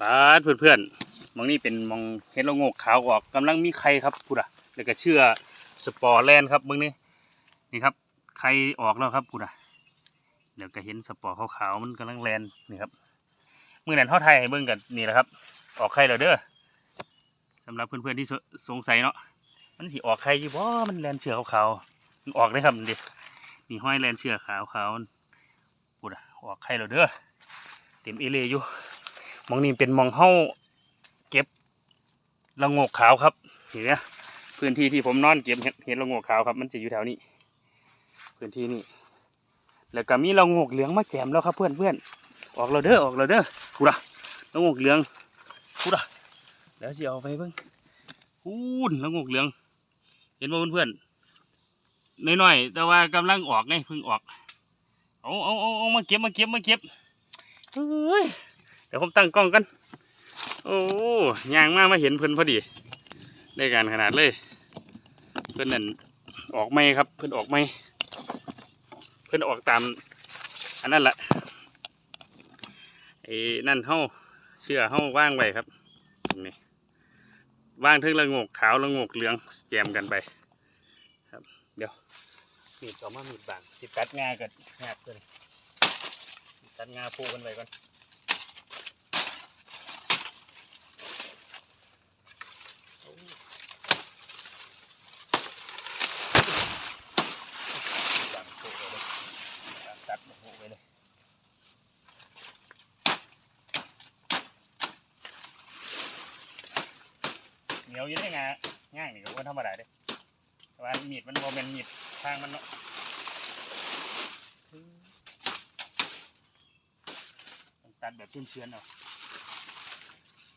ปาดเพื่อนๆมองนี่เป็นมองเห็ดละโงกขาวออกกำลังมีไข่ครับพูดอะแล้วก็เชื่อสปอร์แลนด์ครับเบิ่งนี่นี่ครับไข่ออกแล้วครับพูดอะเดี๋ยวก็เห็นสปอร์ขาวๆมันกำลังแลนนี่ครับมือนั้นเท่าไทยให้เบิ่งกันนี่แหละครับ ออกไข่แล้วเด้อสำหรับเพื่อนๆที่สงสัยเนาะมันสิออกไข่อยู่บ่มันแลนเชื่อขาวๆมันออกได้ครับนี่มีห้อยแลนเชื่อขาวๆพูดอะออกไข่แล้วเด้อเต็มเอเลยอยู่ มองนี่เป็นมองเฮ้าเก็บละงกขาวครับเห็นไหมพื้นที่ที่ผมนอนเก็บเห็ดเห็ดละงกขาวครับ มันจะอยู่แถวนี้ พื้นที่นี่แล้วก็มีละงกเหลืองมาแจมแล้วครับเพื่อนเพื่อนออกเราเด้อออกเราเด้อกูละละงกเหลืองกูละแล้วสิเอาไปเพิ่งพูนละงกเหลือง เห็นบ่เพื่อนๆน้อยๆแต่ว่ากำลังออกไงเพิ่งออกเอาเอาเอาเอามาเก็บมาเก็บมาเก็บเฮ้ย เดี๋ยวผมตั้งกล้องกัน โอ้ยางมากมาเห็นเพิ่นพอดี ได้การขนาดเลย เพิ่นนั่นออกไม่ครับ เพิ่นออกไม่ เพิ่นออกตาม อันนั้นแหละไอ้นั่นเฮาเสื้อเฮาว่างไว้ครับนี่ว่างทั้งละงกขาวละงกเหลืองแจมกันไป ครับ เดี๋ยวมีดต่อมามีดบางสิตัดงากันงาเกินตัดงาปูกันไปก่อน ตัดโผล่เลยตัดโผล่ไปเลยเห นียวอยังได้งาง่ายนี่ก็ว่าธรรมดาเด้แต่ว่ามีดมันโมเป็นมีดทางมันเนาะตัดแบบเชื่อนๆเอา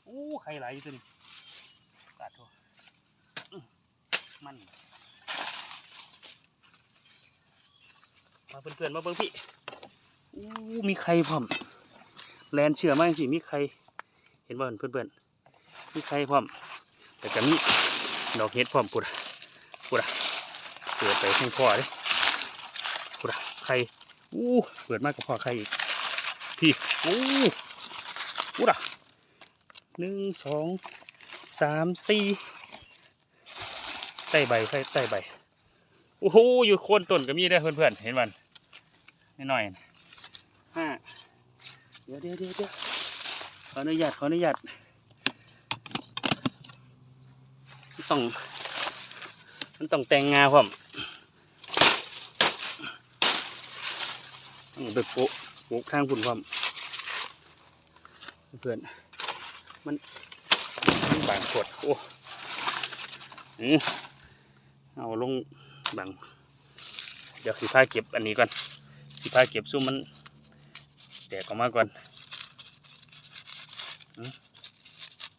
อู้ไข่ไหลตัวนี้ตัดทอื้อมันมาเพื่อนๆมาเบิ่งพี่อู้มีใครพร้อมแลนเชื่อมากสิมีใครเห็นบ่เพื่อนๆมีใครพร้อม แต่ก็มีดอกเห็ดพร้อมปุดอะปุดอะเปิดไปข้างพ่อเลยปุดอะใครอู้เปิดมากกับพ่อใครอีกพี่อู้ปุดอะหนึ่งสองสามสี่ใต้ใบใต้ใต้ใบโอ้โหอยู่โคนต้นก็มีได้อเพื่อนๆเห็นมันนิดหน่อยห้าเดี๋ยวเดี๋ยวเดี๋ยวขออนุญาตขออนุญาต มันต้อง มันต้องแต่งงาพร้อมต้องไปปลูกปลูกทางพุ่นพร้อมเพื่อนมันมันบางกดโอ้อือเอาลงบังเดี๋ยวสิพาเก็บอันนี้ก่อน สิพาเก็บซุ้มมันแตกออกมาก่อน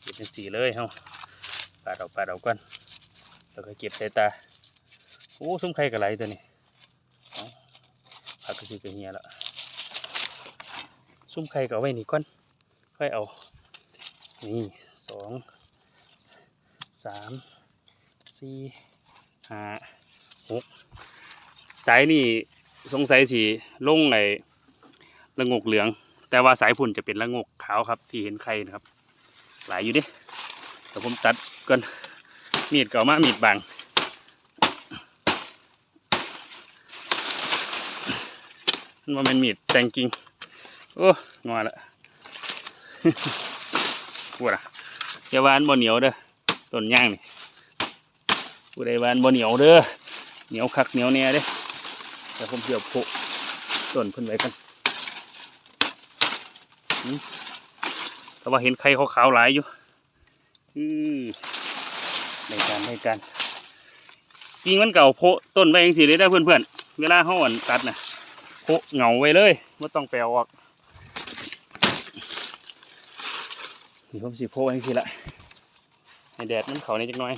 เก็บเป็นสีเลยเฮา ปาดเอาปาดเอาก่อนแล้วก็เก็บใส่ตาโอ้ซุ้มไข่กระไรตัวนี้เอาผักกระสีกระเฮียแล้วซุ้มไข่ก็ไว้นี่ก่อนค่อยเอานี่สองสามสี่ห้าสายนี่สงสัยสีลงในละงกเหลือง แต่ว่าสายพุ่นจะเป็นละงกขาวครับที่เห็นไข่นะครับ หลายอยู่ดิ เดี๋ยวผมตัดก่อนมีดเก่ามามีดบางมันว่าเป็นมีดแต่งจริง โอ้งอละพูดอะอย่าวานบ่เหนียวเด้อต้นย่างนี่พูได้วานบ่เหนียวเด้อเหนียวคักเหนียวแน่เด้แต่ผมเดี๋ยวโผล่ต้นเพิ่นไว้กันแต่ว่าเห็นไข่ขาวๆหลายอยู่ อือในการในการจริงมันเก่าโพต้นไว้เองสิเลยได้อเพื่อนๆเวลาเขาอ่อนตัดนะโพเหงาไว้เลยไม่ต้องแปลออกนี่ผมสิโพเองสิละให้แดดมันเขาในจักหน่อย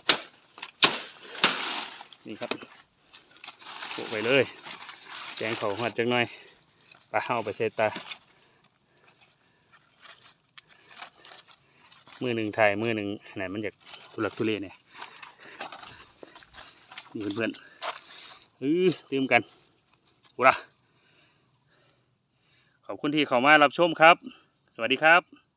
นี่ครับโปะไปเลย แสงเขาหัดจังหน่อยปลาเอาไปเซตา มือหนึ่งถ่ายมือหนึ่งไหนมันอยากทุลักทุเลเนี่ยนี่เพื่อนๆเออตื่มกันกูละขอบคุณที่เข้ามารับชมครับ สวัสดีครับ